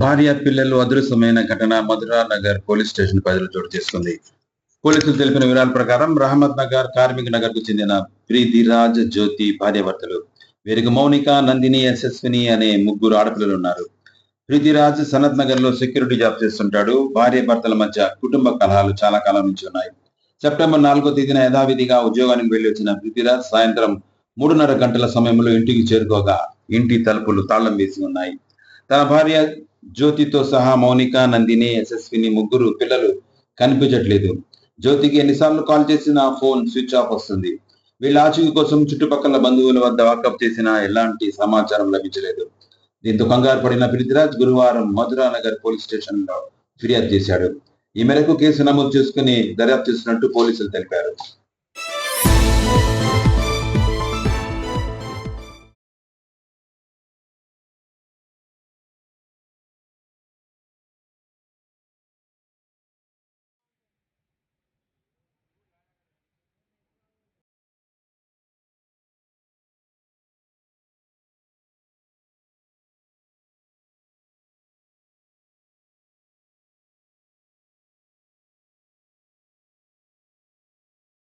భార్య పిల్లలు అదృశ్యమైన ఘటన మధురా నగర్ పోలీస్ స్టేషన్ పరిధిలో చోటు చేసుకుంది. పోలీసులు తెలిపిన వివరాల ప్రకారం రహమత్ నగర్ కార్మిక నగర్కు చెందిన ప్రీతిరాజ్ జ్యోతి భార్యాభర్తలు వీరికి మౌనిక నందిని యశస్విని అనే ముగ్గురు ఆడపిల్లలు ఉన్నారు. ప్రీతిరాజ్ సనత్ నగర్లో సెక్యూరిటీ జాబ్ చేస్తుంటాడు. భార్య భర్తల మధ్య కుటుంబ కలహాలు చాలా కాలం నుంచి ఉన్నాయి. సెప్టెంబర్ నాలుగో తేదీన యథావిధిగా ఉద్యోగానికి వెళ్ళి వచ్చిన ప్రీతిరాజ్ సాయంత్రం మూడున్నర గంటల సమయంలో ఇంటికి చేరుకోగా ఇంటి తలుపులు తాళం వేసి ఉన్నాయి. తన భార్య జ్యోతితో సహా మౌనిక నందిని యశస్విని ముగ్గురు పిల్లలు కనిపించట్లేదు. జ్యోతికి ఎన్నిసార్లు కాల్ చేసినా ఫోన్ స్విచ్ ఆఫ్ వస్తుంది. వీళ్ళ ఆచూకీ కోసం చుట్టుపక్కల బంధువుల వద్ద వాకప్ చేసినా ఎలాంటి సమాచారం లభించలేదు. దీంతో కంగారు పడిన పృథ్వీరాజ్ గురువారం మధురా నగర్ పోలీస్ స్టేషన్లో ఫిర్యాదు చేశాడు. ఈ మేరకు కేసు నమోదు చేసుకుని దర్యాప్తు చేసినట్టు పోలీసులు తెలిపారు.